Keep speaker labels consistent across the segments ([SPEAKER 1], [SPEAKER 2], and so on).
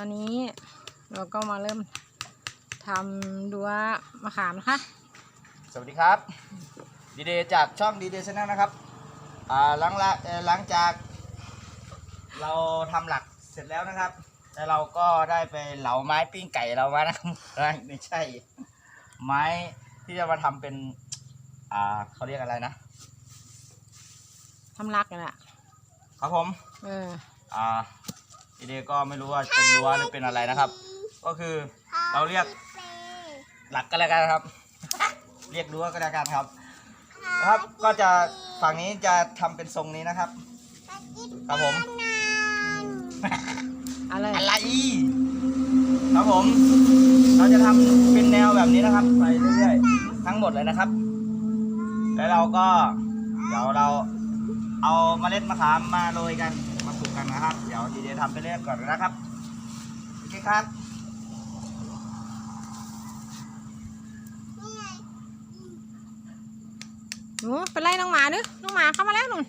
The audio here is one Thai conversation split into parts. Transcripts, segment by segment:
[SPEAKER 1] อนนี้เราก็มาเริ่มทำดัวมะขามนะคะ
[SPEAKER 2] สวัสดีครับ ดีเดย์จากช่องดีเดย์ชาแนลนะครับ อ่าหลังละเอ่อหลังจาก เราทำหลักเสร็จแล้วนะครับ แล้วเราก็ได้ไปเหลาไม้ปิ้งไก่เรามานะครับไม่ใช่ ไม้ที่จะมาทำเป็น อ่าเขาเรียกอะไรนะ
[SPEAKER 1] ทำรักกันแหละ
[SPEAKER 2] ครับผม
[SPEAKER 1] เออ
[SPEAKER 2] อ่า ดีเดย์ก็ไม่รู้ว่าเป็นรั้วหรือเป็นอะไรนะครับ ก็คือเราเรียกหลักก็แล้วกันครับ เรียกรั้วก็แล้วกันครับ นะครับก็จะฝั่งนี้จะทำเป็นทรงนี้นะครับ ครับผม
[SPEAKER 1] อะไร
[SPEAKER 2] อะไรครับผม เราจะทำเป็นแนวแบบนี้นะครับ ไปเรื่อยๆ ทั้งหมดเลยนะครับ แล้วเราก็ เดี๋ยวเราเอาเมล็ดมะขามมาโรยกันมาปลู กันนะครับ เดี๋ยวดีเดย์ทำไปเรื่อยก่อนนะครับโอเคครับ
[SPEAKER 1] หนูเป็นไรน้องหมานึน้องหมาเข้ามาแล้วหนุ่น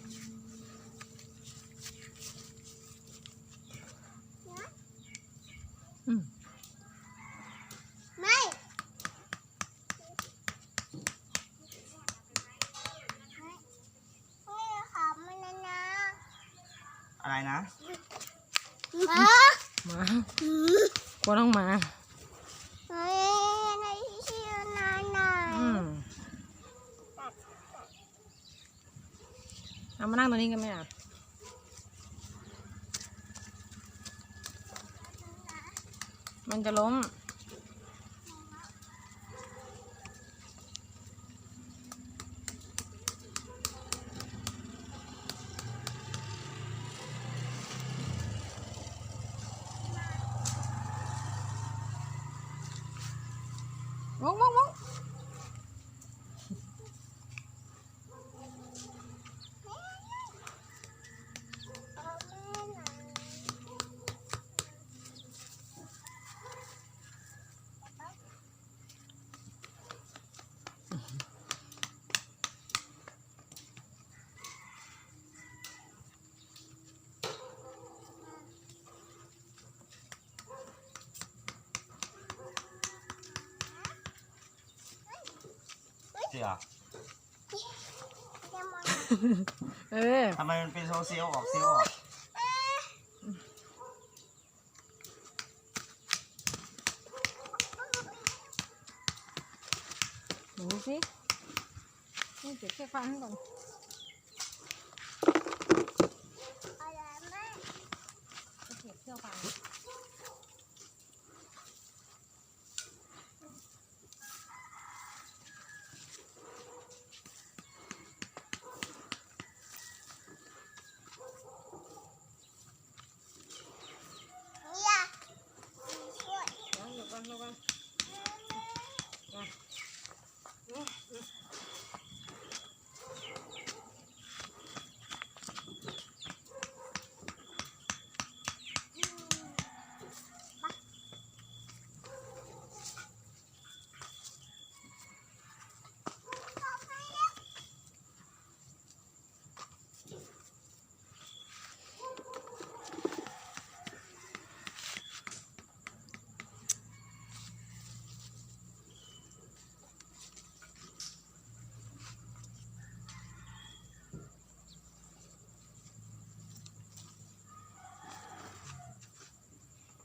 [SPEAKER 1] อืม
[SPEAKER 3] ไม่ ไม่ขอมันนะนะ
[SPEAKER 2] อะไรนะ
[SPEAKER 3] หมา
[SPEAKER 1] หมากลัวน้องหมา
[SPEAKER 3] เฮ้ยในที่นานนาน
[SPEAKER 1] อืมเอามานั่งตรงนี้กันไหมอะมันจะล้ม
[SPEAKER 2] เสือ
[SPEAKER 1] เออ
[SPEAKER 2] ทำไมมันเป็นโซเซียลออกเซียลออก
[SPEAKER 1] หนูสินี่เก็บแค่ฟังให้ก่อน
[SPEAKER 3] อะไรไม่
[SPEAKER 1] เก็บเสื้อฟัง
[SPEAKER 3] เนี่ยช่วย
[SPEAKER 1] ระวังระวัง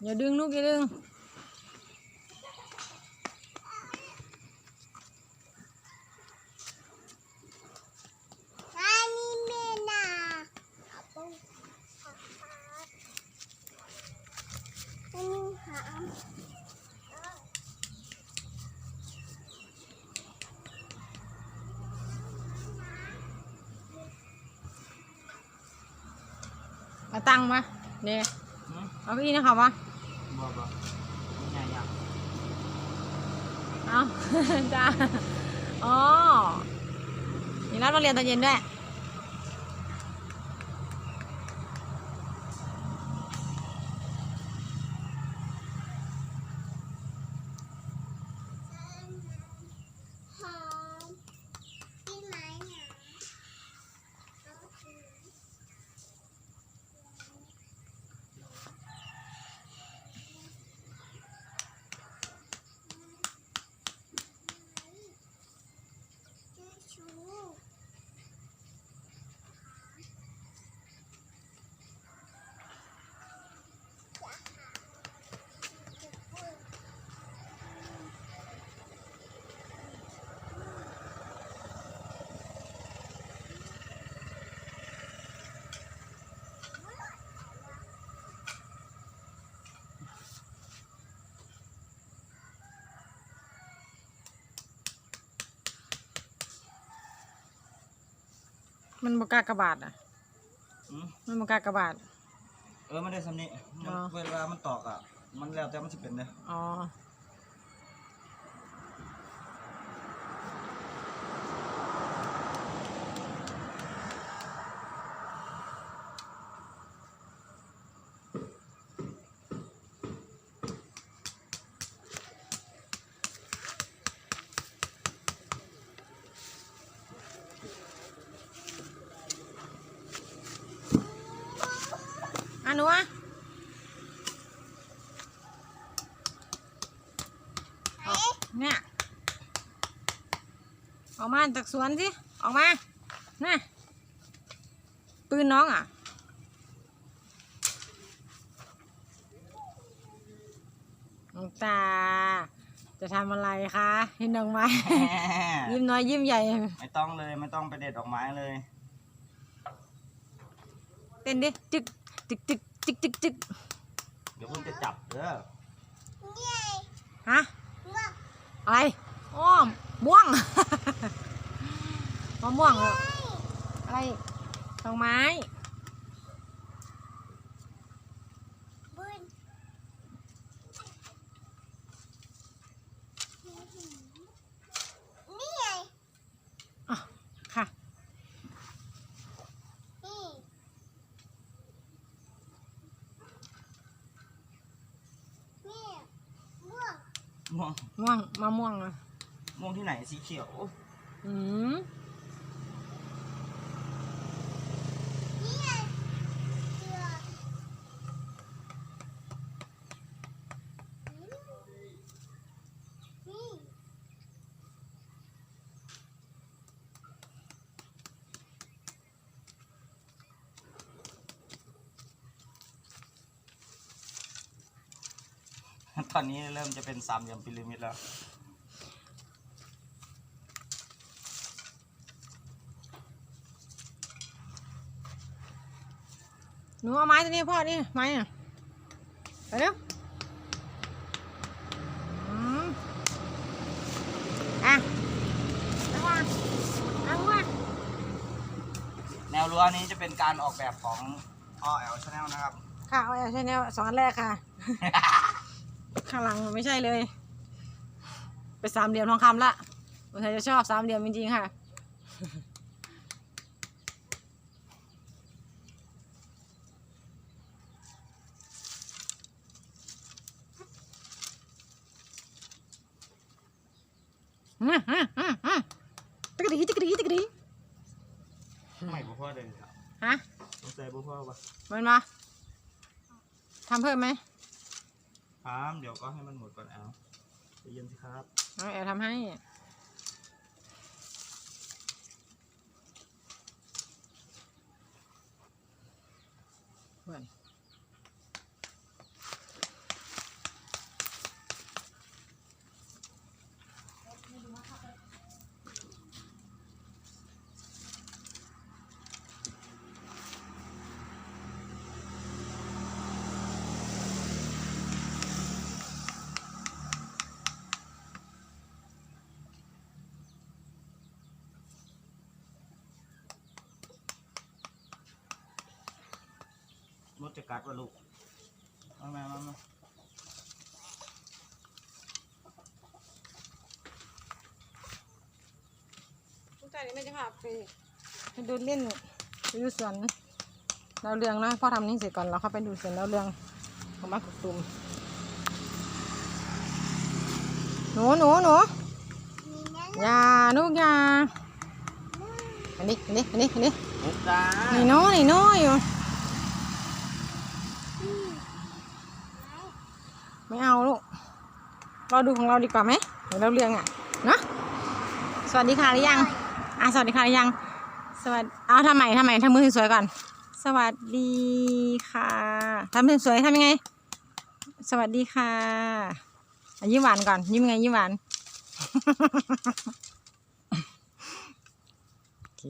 [SPEAKER 1] อย่าดึงลูกอย่าดึง
[SPEAKER 3] อันนี้แม่น่ะเอาไปอันนี้หาม
[SPEAKER 1] เอาตังค์มาเนี่ย
[SPEAKER 2] หืม
[SPEAKER 1] เอาเก้าอี้นะครับวะ
[SPEAKER 2] บอกบอกนี่ไงอะ
[SPEAKER 1] เอาจ้าอ๋อมีนัดมาเรียนตอนเย็นด้วย
[SPEAKER 3] หอมที่ไหนน่ะเอาสิ
[SPEAKER 2] อ
[SPEAKER 1] มันบกล้ากระบาดอะ
[SPEAKER 2] อืม
[SPEAKER 1] มันบกล้ากระบาด
[SPEAKER 2] เออไม่ได้สำนี้มัน
[SPEAKER 1] อ๋อ
[SPEAKER 2] เวลามันตอกอะ มันแล้วแต่มันจะเป็นเลย
[SPEAKER 1] อ๋อ นูอะเอาเนี่ยออกมาจากสวนสิ ออกมาน่ะปืนน้องอะน้องตา จะทำอะไรคะเห็นดอกไม้ ยิ้มน้อยยิ้มใหญ่
[SPEAKER 2] ไม่ต้องเลยไม่ต้องไปเด็ดดอกไม้เลย
[SPEAKER 1] เต้นดิ จึก จึกจึกจึกจึกจึก
[SPEAKER 2] เดี๋ยวคุณจะจับเด้อ
[SPEAKER 3] นี่ไง
[SPEAKER 1] ฮะ
[SPEAKER 3] ง่วง
[SPEAKER 1] อะไรอ้อมม่วงมะม่วงเหรออะไรดอกไม้
[SPEAKER 3] บุญนี่ไง
[SPEAKER 1] อะ ค่ะ
[SPEAKER 3] นี่นี่ม่วง
[SPEAKER 2] ม่วง
[SPEAKER 1] ม่วงมะม่วงเหรอ
[SPEAKER 2] ม่วงที่ไหนสีเขียว
[SPEAKER 1] อืม
[SPEAKER 3] นี่ไงเสือนี่
[SPEAKER 2] ตอนนี้เริ่มจะเป็นสามเหลี่ยมพีระมิดแล้ว
[SPEAKER 1] หนูเอาไม้ตัวนี้พ่อนี่ไม้อะไปเร็วอืมอะเอามาเอามา
[SPEAKER 2] แนวรั้วนี้จะเป็นการออกแบบของ OL Channel นะครับ
[SPEAKER 1] ค่ะเอาใช่แนวสอนแรกค่ะ ข้างหลังไม่ใช่เลยเป็นสามเหลี่ยมทองคำละคนไทยจะชอบสามเหลี่ยมจริงๆค่ะอืมอืมอืมอืมตะกะดีตะกะดีตะกะดี
[SPEAKER 2] ไม่บ่พ่อเลยครับ
[SPEAKER 1] ฮะ
[SPEAKER 2] ต้องใส่บ่พ่อปะ
[SPEAKER 1] มันมาทำเพิ่มไหม
[SPEAKER 2] ถามเดี๋ยวก็ให้มันหมดก่อนเอาใจเย็นสิครับ
[SPEAKER 1] น้องแอลทำให้เหมือน
[SPEAKER 2] มดจะกัดวะลูกมามามามา
[SPEAKER 1] ทุกท่านนี้ไม่จะพาไปไปดูเล่นไปดูสวนดาวเรืองนะพ่อทำนี่เสร็จก่อนเราเข้าไปดูสวนดาวเรืองของบ้านกุกตุมหนูหนูหนู
[SPEAKER 3] มีนั่น
[SPEAKER 1] อยาลูกอยาอันนี้อันนี้อันนี้อันนี้
[SPEAKER 2] มุกจ้า
[SPEAKER 1] นี่น้อยนี่น้อยอยู่ ไม่เอาลูกเราดูของเราดีกว่าไหมเราเรื่องอะเนาะสวัสดีค่ะหรือยังอะสวัสดีค่ะหรือยัง สวัสดีเอาทำไมทำไมทำมือสวยๆก่อน สวัสดีค่ะทำมือสวยทำยังไง สวัสดีค่ะอะยิ้มหวานก่อน ยิ้มไงยิ้มหวานโอเค